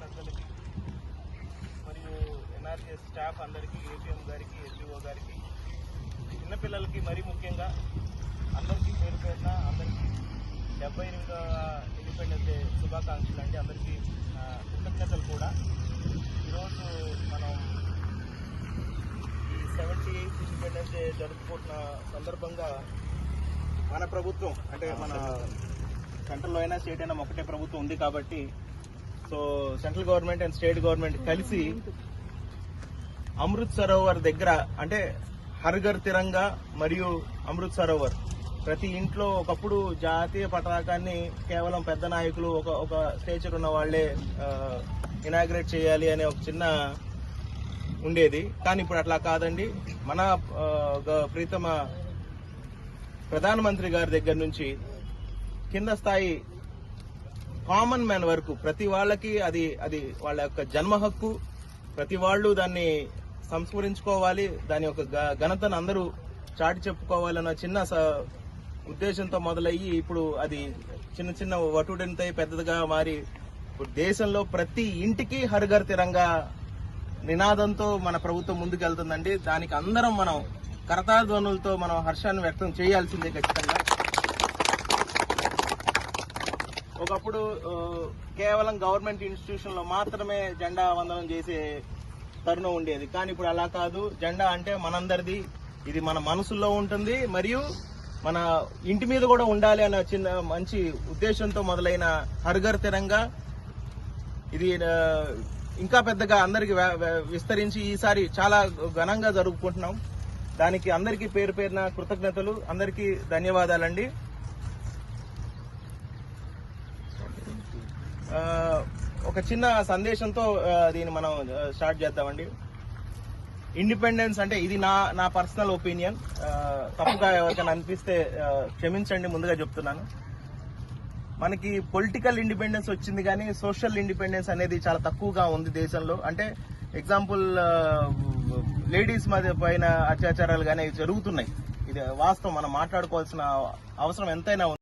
పెద్దలకి మరియు NRGS staff అందరికీ ఏపీఎం గారికి ఎల్ఈఓ గారికి చిన్నపిల్లలకి మరీ ముఖ్యంగా అందరికీ పేరు పేరున అందరికీ డెబ్బై ఎనిమిదవ ఇండిపెండెన్స్ డే శుభాకాంక్షలు అండి. అందరికీ కృతజ్ఞతలు కూడా. ఈరోజు మనం ఈ సెవెంటీ ఎయిత్ ఇండిపెండెన్స్ డే జరుపుకుంటున్న సందర్భంగా మన ప్రభుత్వం అంటే మన సెంట్రల్లో అయినా స్టేట్ అయినా ఒకటే ప్రభుత్వం ఉంది కాబట్టి so central government and state government కలిసి అమృత్ సరోవర్ దగ్గర అంటే హర్ఘర్ తిరంగా మరియు అమృత్ సరోవర్ ప్రతి ఇంట్లో ఒకప్పుడు జాతీయ పతాకాన్ని కేవలం పెద్ద నాయకులు ఒక ఒక స్టేచర్ ఉన్న వాళ్ళే ఇనాగ్రేట్ చేయాలి అనే ఒక చిన్న ఉండేది. కానీ ఇప్పుడు అట్లా కాదండి. మన ప్రీతమ ప్రధానమంత్రి గారి దగ్గర నుంచి కింద స్థాయి కామన్ మ్యాన్ వరకు ప్రతి వాళ్ళకి అది అది వాళ్ళ యొక్క జన్మ హక్కు. ప్రతి వాళ్ళు దాన్ని సంస్మరించుకోవాలి దాని యొక్క గ- ఘనతను అందరూ చాటి చెప్పుకోవాలన్న చిన్న స- ఉద్దేశంతో మొదలయ్యి ఇప్పుడు అది చిన్న చిన్న వటుడంతై పెద్దదిగా మారి ఇప్పుడు దేశంలో ప్రతి ఇంటికి హరిగర్ తిరంగా నినాదంతో మన ప్రభుత్వం ముందుకెళ్తుందండి. దానికి అందరం మనం కరతాధ్వనులతో మనం హర్షాన్ని వ్యక్తం చేయాల్సిందే ఖచ్చితంగా. ఒకప్పుడు కేవలం గవర్నమెంట్ ఇన్స్టిట్యూషన్లో మాత్రమే జెండా వందనం చేసే తరుణం ఉండేది. కానీ ఇప్పుడు అలా కాదు. జెండా అంటే మనందరిది. ఇది మన మనసులో ఉంటుంది. మరియు మన ఇంటి మీద కూడా ఉండాలి అన్న చిన్న మంచి ఉద్దేశంతో మొదలైన హర్ఘర్ తిరంగా ఇది ఇంకా పెద్దగా అందరికి విస్తరించి ఈసారి చాలా ఘనంగా జరుపుకుంటున్నాం. దానికి అందరికీ పేరు పేరున కృతజ్ఞతలు. అందరికీ ధన్యవాదాలండి. ఒక చిన్న సందేశంతో దీన్ని మనం స్టార్ట్ చేద్దామండి. ఇండిపెండెన్స్ అంటే ఇది నా నా పర్సనల్ ఒపీనియన్. తప్పుగా ఎవరికైనా అనిపిస్తే క్షమించండి ముందుగా చెప్తున్నాను. మనకి పొలిటికల్ ఇండిపెండెన్స్ వచ్చింది కానీ సోషల్ ఇండిపెండెన్స్ అనేది చాలా తక్కువగా ఉంది దేశంలో. అంటే ఎగ్జాంపుల్ లేడీస్ మధ్య పైన అత్యాచారాలు కానీ జరుగుతున్నాయి. ఇది వాస్తవం. మనం మాట్లాడుకోవాల్సిన అవసరం ఎంతైనా ఉంది.